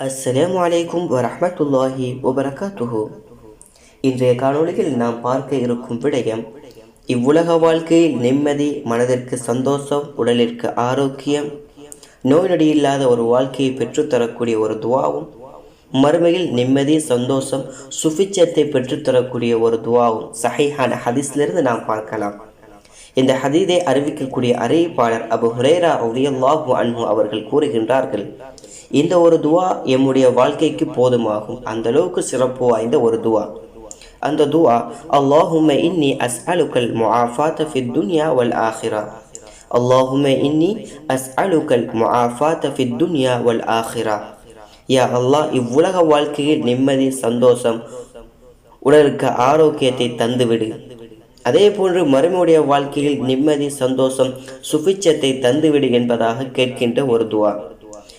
அஸ்ஸலாம் வலைக்கும் வரமத்துல்லாஹி வபரகாத்துஹு இன்றைய காணொளியில் நாம் பார்க்க இருக்கும் விடயம் இவ்வுலக வாழ்க்கையில் நிம்மதி மனதிற்கு சந்தோஷம் உடலிற்கு ஆரோக்கியம் நோய் நொடி இல்லாத ஒரு வாழ்க்கையை பெற்றுத்தரக்கூடிய ஒரு துவாவும் மறுமையில் நிம்மதி சந்தோஷம் சுபிச்சத்தை பெற்றுத்தரக்கூடிய ஒரு துவாவும் சஹைஹான ஹதீஸ்லிருந்து நாம் பார்க்கலாம். இந்த ஹதீதை அறிவிக்கக்கூடிய அறிவிப்பாளர் அபு ஹுரேரா உரியல்லாஹு அன்ஹு அவர்கள் கூறுகின்றார்கள் இந்த ஒரு துவா எம்முடைய வாழ்க்கைக்கு போதுமாகும். அந்த அளவுக்கு சிறப்பு வாய்ந்த ஒரு துவா. அந்த துவா அல்லாஹுமே இன்னி அஸ்அலுக்கல் முஆஃபாத் ஃபித் துன்யா வல் ஆஹிரா. அல்லாஹும்ம இன்னி அஸ்அலுக்கல் முஆஃபாத் ஃபித் துன்யா வல் ஆஹிரா. யா அல்லாஹ் இவ்வுலக வாழ்க்கையில் நிம்மதி சந்தோஷம் உடலுக்கு ஆரோக்கியத்தை தந்துவிடு. அதே போன்று மறுமையுடைய வாழ்க்கையில் நிம்மதி சந்தோஷம் சுபிச்சத்தை தந்துவிடு என்பதாக கேட்கின்ற ஒரு துவா.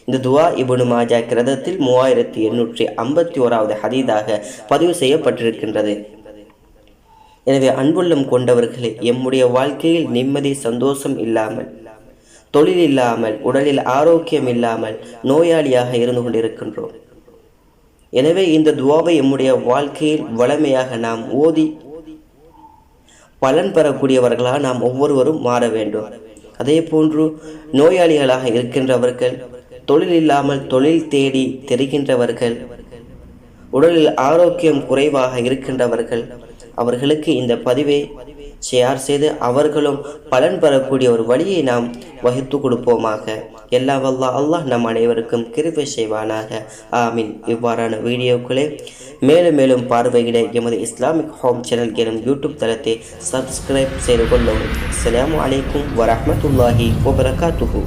இந்த துவா இபுனு மாஜா கிரதத்தில் மூவாயிரத்தி எண்ணூற்றி ஐம்பத்தி ஓராவது ஹதீதாக பதிவு செய்யப்பட்டிருக்கின்றது. எனவே அன்புள்ளம் கொண்டவர்களே எம்முடைய வாழ்க்கையில் நிம்மதி சந்தோஷம் இல்லாமல் தொழில் இல்லாமல் உடலில் ஆரோக்கியம் இல்லாமல் நோயாளியாக இருந்து கொண்டிருக்கின்றோம். எனவே இந்த துவாவை எம்முடைய வாழ்க்கையில் வளமையாக நாம் ஓதி பலன் பெறக்கூடியவர்களாக நாம் ஒவ்வொருவரும் மாற வேண்டும். அதே போன்று நோயாளிகளாக இருக்கின்றவர்கள் தொழில் இல்லாமல் தொழில் தேடி தெரிகின்றவர்கள் உடலில் ஆரோக்கியம் குறைவாக இருக்கின்றவர்கள் அவர்களுக்கு இந்த பதிவை ஷேர் செய்து அவர்களும் பலன் பெறக்கூடிய ஒரு வழியை நாம் வகுத்து கொடுப்போமாக. எல்லா வல்லா அல்லாஹ் நம் அனைவருக்கும் கிருபை செய்வானாக. ஆமீன். இவ்வாறான வீடியோக்களே மேலும் மேலும் பார்வையிட எமது இஸ்லாமிக் ஹோம் சேனல் எனும் யூடியூப் தளத்தை சப்ஸ்கிரைப் செய்து கொள்ளவும். அஸ்ஸலாமு அலைக்கும் வரமத்துல்லாஹி வபரகாத்துஹு.